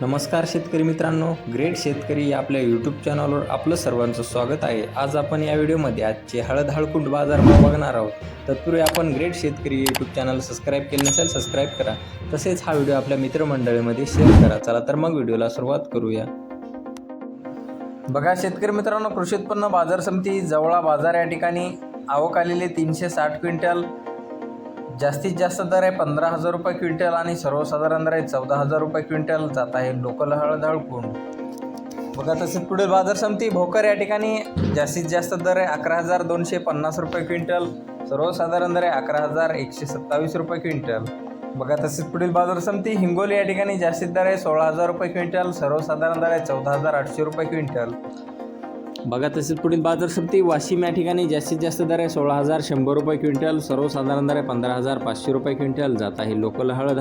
नमस्कार शेतकरी मित्रांनो ग्रेट शेतकरी या आपल्या यूट्यूब चॅनलवर आपलं सर्वांचं स्वागत आहे. आज आपण या व्हिडिओमध्ये आजचे हळद हळकुंड बाजारभाव बघणार आहोत. तत्पूर्वी आपण ग्रेट शेतकरी यूट्यूब चॅनल सबस्क्राईब केले नसेल सबस्क्राईब करा. तसेच हा व्हिडिओ आपल्या मित्रमंडळीमध्ये शेअर करा. चला तर मग व्हिडिओला सुरुवात करूया. बघा शेतकरी मित्रांनो कृषी उत्पन्न बाजार समिती जवळा बाजार या ठिकाणी आवक आलेले तीनशे साठ क्विंटल. जास्तीत जास्त दर आहे पंधरा हजार रुपये क्विंटल आणि सर्वसाधारण दर आहे चौदा हजार रुपये क्विंटल. जात आहे लोकल हळद हळकून बघा तसेच पुढील बाजार समिती भोकर या ठिकाणी जास्तीत जास्त दर आहे अकरा हजार दोनशे पन्नास रुपये क्विंटल. सर्वसाधारण दर आहे अकरा हजार एकशे सत्तावीस रुपये क्विंटल. बघा तसेच पुढील बाजार समिती हिंगोली या ठिकाणी जास्तीत दर आहे सोळा हजार रुपये क्विंटल. सर्वसाधारण दर आहे चौदा हजार आठशे रुपये क्विंटल. बघा तसेच पुढील बाजार समिती वाशिम या ठिकाणी जास्तीत जास्त दर आहे सोळा हजार शंभर रुपये क्विंटल सर्वसाधारण दर आहे पंधरा हजार पाचशे रुपये क्विंटल. जात आहे लोकल हळद.